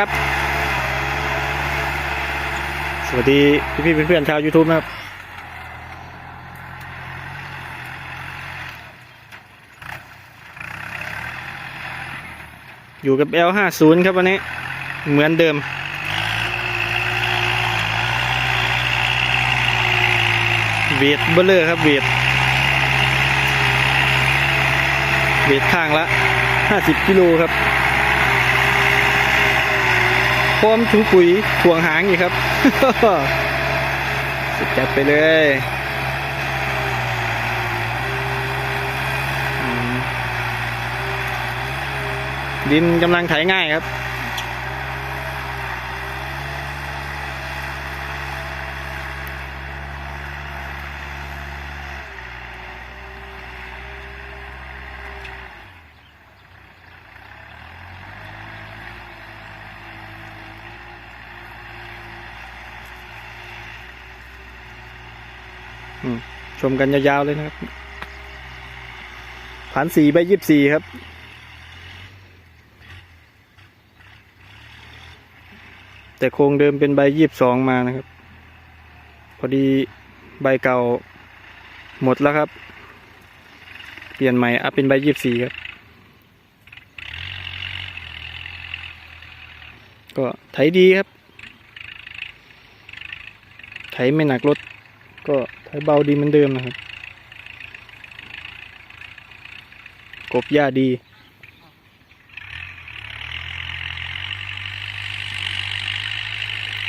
ครับ สวัสดีพี่พี่ๆเพื่อนๆชาว YouTube นะครับ อยู่กับ L50 ครับวันนี้ เหมือนเดิมเวทเบลเลอร์ครับเวทเวทข้างละ 50 กิโลครับ พร้อมถุงปุ๋ยถ่วงหางอีกครับสุดจัดไปเลยดินกำลังไถง่ายครับ ชมกันยาวๆเลยนะครับฐานสี่ใบยี่สิบสี่ครับ แต่โครงเดิมเป็นใบยี่สิบสองมานะครับ พอดีใบเก่าหมดแล้วครับ เปลี่ยนใหม่อัพเป็นใบยี่สิบสี่ครับ ก็ไถดีครับ ไถไม่หนักรถก็ ไถเบาดีเหมือนเดิมนะครับ กบหญ้าดี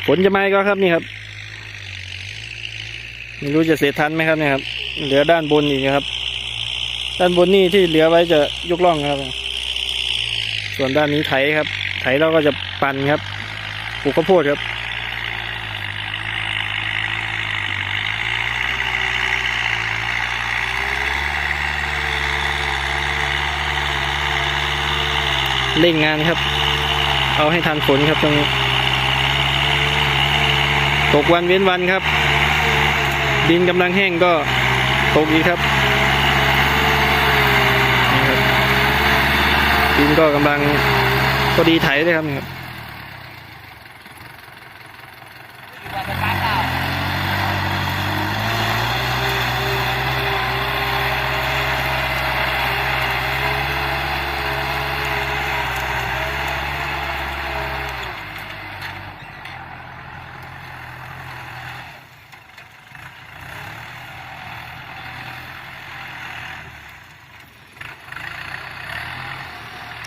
ฝนจะมาอีกแล้วครับนี่ครับ ไม่รู้จะเสร็จทันไหมครับเนี่ยครับ เหลือด้านบนอีกนะครับ ด้านบนนี่ที่เหลือไว้จะยกล่องครับ ส่วนด้านนี้ไถครับ ไถเราก็จะปั่นครับ ปลูกข้าวโพดครับ เร่งงานครับ เอาให้ทันฝนครับตรงนี้ตกวันเว้นวันครับ ดินกำลังแห้งก็ตกอีกครับนี่ครับดินก็กำลังพอดีไถเลยครับนี่ครับ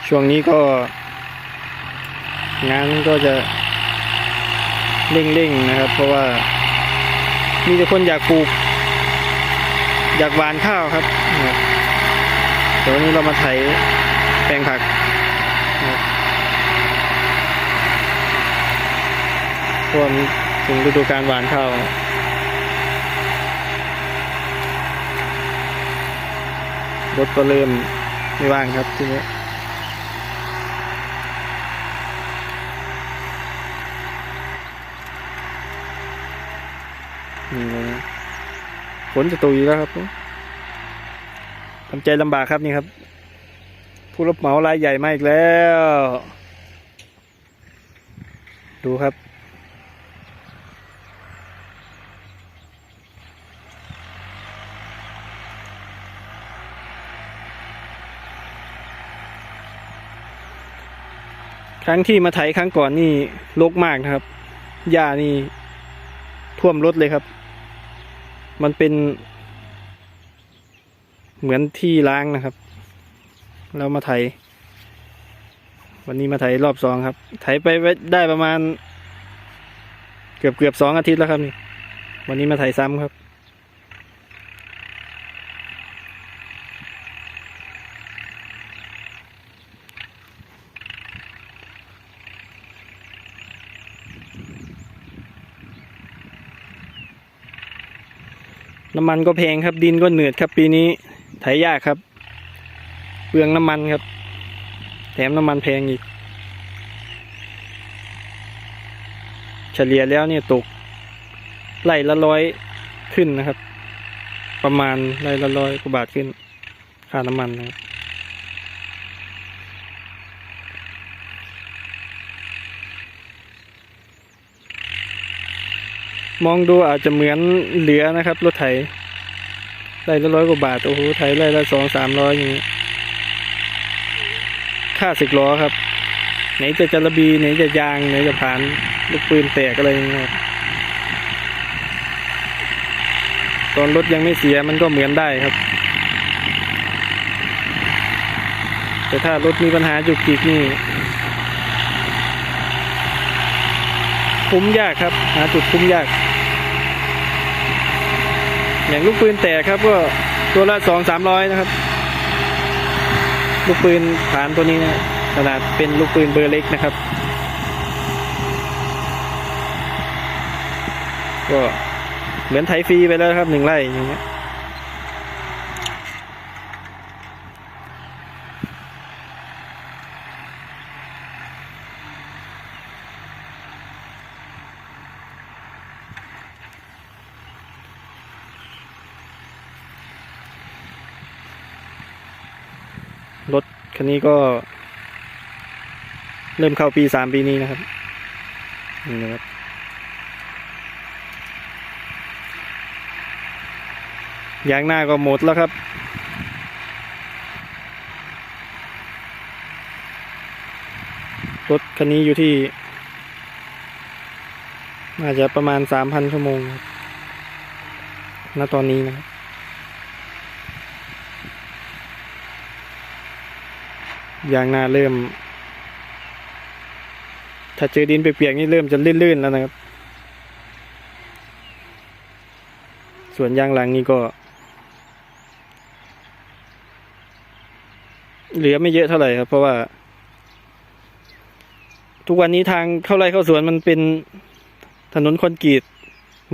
ช่วงนี้ก็ งานก็จะเร่งๆนะครับ เพราะว่า มีแต่คนอยากปลูก อยากหวานข้าวครับแต่วันนี้เรามาไถแปลงผักนะครับเพวมถึงฤดูการหวานข้าวรถก็เริ่มไม่ว่างครับทีนี้ นี่เลยฝนจะตกอีกแล้วครับทำใจลำบากครับนี่ครับ ผู้รับเหมารายใหญ่มาอีกแล้ว ดูครับครั้งที่มาไถครั้งก่อนนี่รกมากนะครับหญ้านี่ท่วมรถเลยครับ มันเป็น เหมือนที่ล้างนะครับเรามาไถ วันนี้มาไถรอบสองครับ ไถไปไว้ได้ประมาณ เกือบเกือบสองอาทิตย์แล้วครับนี่วันนี้มาไถซ้ำครับ น้ำมันก็แพงครับ ดินก็เหนืดครับ ปีนี้ไถยากครับ เปลืองน้ำมันครับ แถมน้ำมันแพงอีก เฉลี่ยแล้วเนี่ยตกไร่ละร้อยขึ้นนะครับ ประมาณไร่ละร้อยกว่าบาทขึ้น ค่าน้ำมันนะครับ มองดูอาจจะเหมือนเหลือนะครับ รถไถไร่ละร้อยกว่าบาท โอ้โห ไถไร่ละสองสามร้อยอย่างนี้ ค่าสิบล้อครับ ไหนจะจระบีไหนจะยาง ไหนจะผ่านลูกปืนแตกอะไรอย่างเงี้ยตอนรถยังไม่เสียมันก็เหมือนได้ครับ แต่ถ้ารถมีปัญหาจุกจิกนี่คุ้มยากครับ หาจุดคุ้มยาก อย่างลูกปืนแตกครับก็ตัวละสองสามร้อยนะครับ ลูกปืนฐานตัวนี้นะขนาดเป็นลูกปืนเบอร์เล็กนะครับ ก็เหมือนไถฟรีไปแล้วครับหนึ่งไร่อย่างเงี้ย คันนี้ก็ เริ่มเข้าปีสามปีนี้นะครับ นี่นะครับ ยางหน้าก็หมดแล้วครับ รถคันนี้อยู่ที่น่าจะประมาณสามพันชั่วโมงครับ ณ ตอนนี้นะครับ ยางหน้าเริ่ม ถ้าเจอดินเปียกๆนี่เริ่มจะลื่นๆแล้วนะครับ ส่วนยางหลังนี่ก็ เหลือไม่เยอะเท่าไหร่ครับ เพราะว่า ทุกวันนี้ทางเข้าไร่เข้าสวนมันเป็นถนนคอนกรีต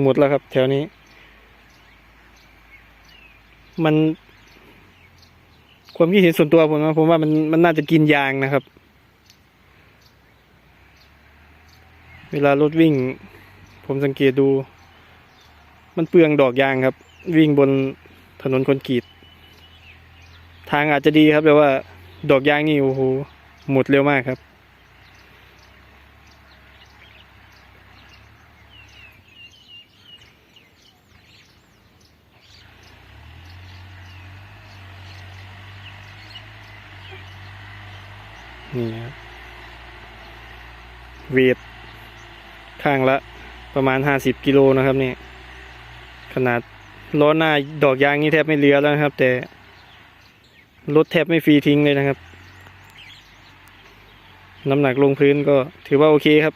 หมดแล้วครับ แถวนี้ มัน ความคิดเห็นส่วนตัวผมนะผมว่ามันมันน่าจะกินยางนะครับ เวลารถวิ่ง ผมสังเกตดู มันเปลืองดอกยางครับ วิ่งบนถนนคอนกรีตทางอาจจะดีครับแต่ว่า ดอกยางนี่โอ้โหหมดเร็วมากครับ เวทข้างละประมาณห้าสิบกิโลนะครับนี่ขนาดล้อหน้าดอกยางนี่แทบไม่เหลือแล้วนะครับ แต่รถแทบไม่ฟรีทิ้งเลยนะครับ น้ำหนักลงพื้นก็ถือว่าโอเคครับ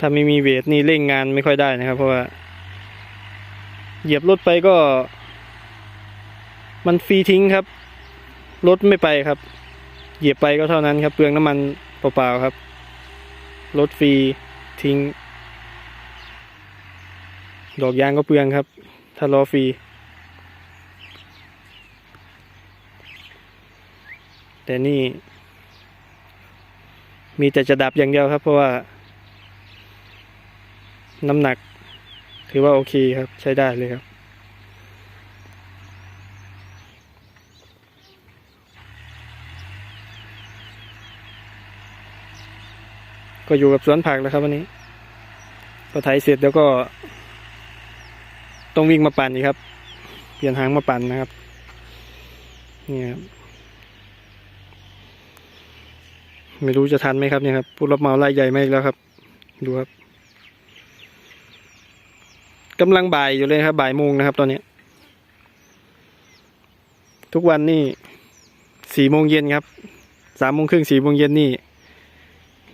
ถ้าไม่มีเวทนี่เร่งงานไม่ค่อยได้นะครับ เพราะว่า เหยียบรถไปก็ มันฟรีทิ้งครับ รถไม่ไปครับ เหยียบไปก็เท่านั้นครับ เปลืองน้ำมันเปล่าๆครับ รถฟรีทิ้ง ดอกยางก็เปลืองครับ ถ้าล้อฟรีแต่นี่ มีแต่จะดับอย่างเดียวครับ เพราะว่า น้ำหนัก ถือว่าโอเคครับ ใช้ได้เลยครับ ก็อยู่กับสวนผักแล้วครับวันนี้พอไถเสร็จแล้วก็ ต้องวิ่งมาปั่นอีกครับ เปลี่ยนหางมาปั่นนะครับ นี่ครับไม่รู้จะทันไหมครับเนี่ยครับผู้รับเหมาไล่ใหญ่มาอีกแล้วครับ ดูครับ กำลังบ่ายอยู่เลยครับบ่ายโมงนะครับ ตอนนี้ ทุกวันนี่สี่โมงเย็นครับสามโมงครึ่งสี่โมงเย็นนี่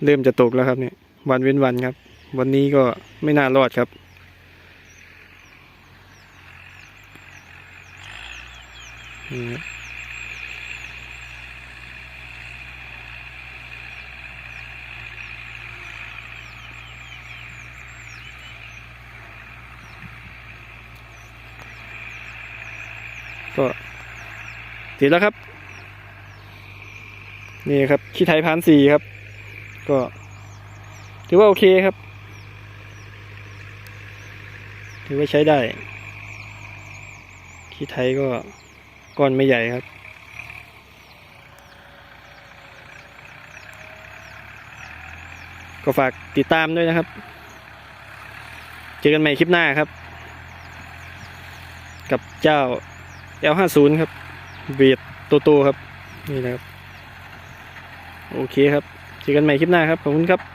เริ่มจะตกแล้วครับเนี่ยวันเว้นวันครับ วันนี้ก็ไม่น่ารอดครับ อืม ก็เสร็จแล้วครับ นี่ครับขี้ไทยพันสี่ครับ ก็ถือว่าโอเคครับ ถือว่าใช้ได้ขี้ไทยก็ก้อนไม่ใหญ่ครับ ก็ฝากติดตามด้วยนะครับ เจอกันใหม่คลิปหน้าครับ กับเจ้า L50 ครับเบียดโตโตครับ นี่นะครับ โอเคครับเจอกันใหม่คลิปหน้าครับ ขอบคุณครับ